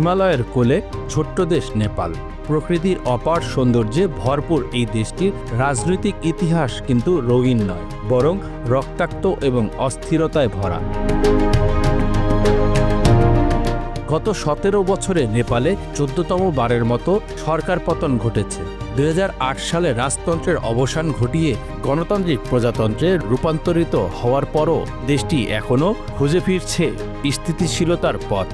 হিমালয়ের কোলে ছোট্ট দেশ নেপাল। প্রকৃতির অপার সৌন্দর্যে ভরপুর এই দেশটির রাজনৈতিক ইতিহাস কিন্তু রঙিন নয়, বরং রক্তাক্ত এবং অস্থিরতায় ভরা। গত সতেরো বছরে নেপালে চোদ্দতম বারের মতো সরকার পতন ঘটেছে। দু হাজার আট সালে রাজতন্ত্রের অবসান ঘটিয়ে গণতান্ত্রিক প্রজাতন্ত্রে রূপান্তরিত হওয়ার পরও দেশটি এখনও খুঁজে ফিরছে স্থিতিশীলতার পথ।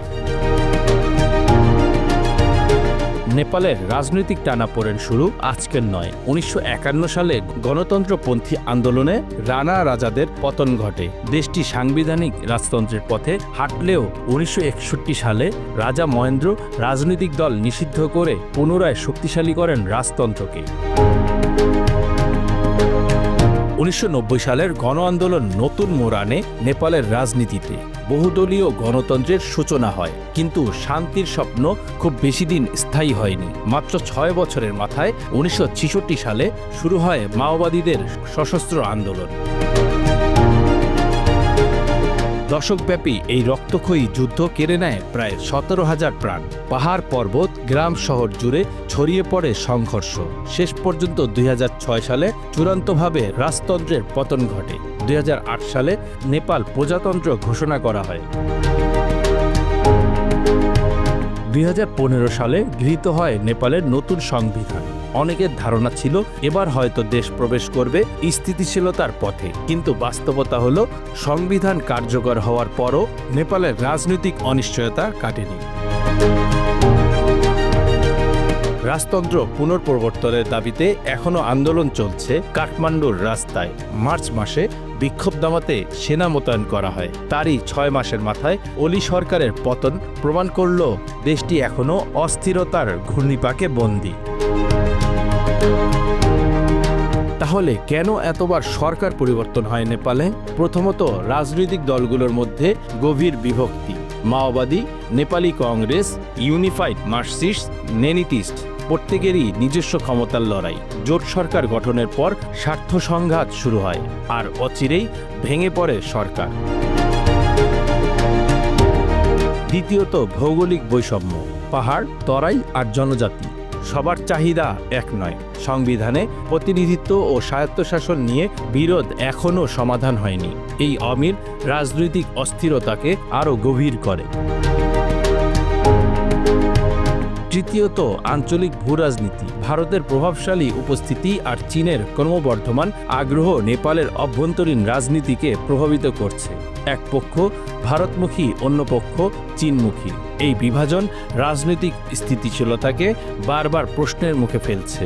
নেপালের রাজনৈতিক টানাপোড়েন শুরু আজকের নয়। উনিশশো সালে গণতন্ত্রপন্থী আন্দোলনে রানা রাজাদের পতন ঘটে। দেশটি সাংবিধানিক রাজতন্ত্রের পথে হাঁটলেও উনিশশো একষট্টি সালে রাজা মহেন্দ্র রাজনৈতিক দল নিষিদ্ধ করে পুনরায় শক্তিশালী করেন রাজতন্ত্রকে। উনিশশো নব্বই সালের গণ আন্দোলন নতুন মোড় আনে নেপালের রাজনীতিতে। বহুদলীয় গণতন্ত্রের সূচনা হয়, কিন্তু শান্তির স্বপ্ন খুব বেশি দিন স্থায়ী হয়নি। মাত্র ছয় বছরের মাথায় উনিশশো ছেষট্টি সালে শুরু হয় মাওবাদীদের সশস্ত্র আন্দোলন। দশকব্যাপী এই রক্তক্ষয়ী যুদ্ধ কেড়ে নেয় প্রায় সতেরো হাজার প্রাণ। পাহাড় পর্বত, গ্রাম শহর জুড়ে ছড়িয়ে পড়ে সংঘর্ষ। শেষ পর্যন্ত দুই হাজার ছয় সালে চূড়ান্তভাবে রাজতন্ত্রের পতন ঘটে। দুই হাজার আট সালে নেপাল প্রজাতন্ত্র ঘোষণা করা হয়। দুই হাজার পনেরো সালে গৃহীত হয় নেপালের নতুন সংবিধান। অনেকের ধারণা ছিল, এবার হয়তো দেশ প্রবেশ করবে স্থিতিশীলতার পথে। কিন্তু বাস্তবতা হলো, সংবিধান কার্যকর হওয়ার পরও নেপালের রাজনৈতিক অনিশ্চয়তা কাটেনি। রাজতন্ত্র পুনর্প্রবর্তনের দাবিতে এখনও আন্দোলন চলছে কাঠমান্ডুর রাস্তায়। মার্চ মাসে বিক্ষোভ দামাতে সেনা মোতায়েন করা হয়। তারই ছয় মাসের মাথায় অলি সরকারের পতন প্রমাণ করল দেশটি এখনও অস্থিরতার ঘূর্ণিপাকে বন্দী। তাহলে কেন এতবার সরকার পরিবর্তন হয় নেপালে? প্রথমত রাজনৈতিক দলগুলোর মধ্যে গভীর বিভক্তি। মাওবাদী, Nepali Congress, unified Marxist Leninist প্রত্যেকেরই নিজস্ব ক্ষমতার লড়াই। জোট সরকার গঠনের পর স্বার্থ সংঘাত শুরু হয়, আর অচিরেই ভেঙে পড়ে সরকার। দ্বিতীয়ত, ভৌগোলিক বৈষম্য। পাহাড়, তরাই আর জনজাতি। সবার চাহিদা এক নয়। সংবিধানে প্রতিনিধিত্ব ও স্বায়ত্তশাসন নিয়ে বিরোধ এখনও সমাধান হয়নি। এই অমিল রাজনৈতিক অস্থিরতাকে আরও গভীর করে। তৃতীয়ত আঞ্চলিক ভূরাজনীতি। ভারতের প্রভাবশালী উপস্থিতি আর চীনের ক্রমবর্ধমান আগ্রহ নেপালের অভ্যন্তরীণ রাজনীতিকে প্রভাবিত করছে। এক পক্ষ ভারতমুখী, অন্য পক্ষ চীনমুখী। এই বিভাজন রাজনৈতিক স্থিতিশীলতাকে বারবার প্রশ্নের মুখে ফেলছে।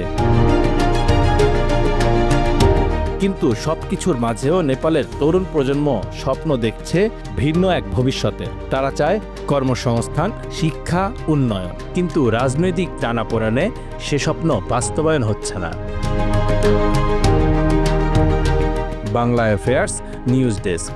কিন্তু সবকিছুর মাঝেও নেপালের তরুণ প্রজন্ম স্বপ্ন দেখছে ভিন্ন এক ভবিষ্যতে। তারা চায় কর্মসংস্থান, শিক্ষা, উন্নয়ন। কিন্তু রাজনৈতিক টানাপোড়ানে সে স্বপ্ন বাস্তবায়ন হচ্ছে না। Bangla affairs news desk.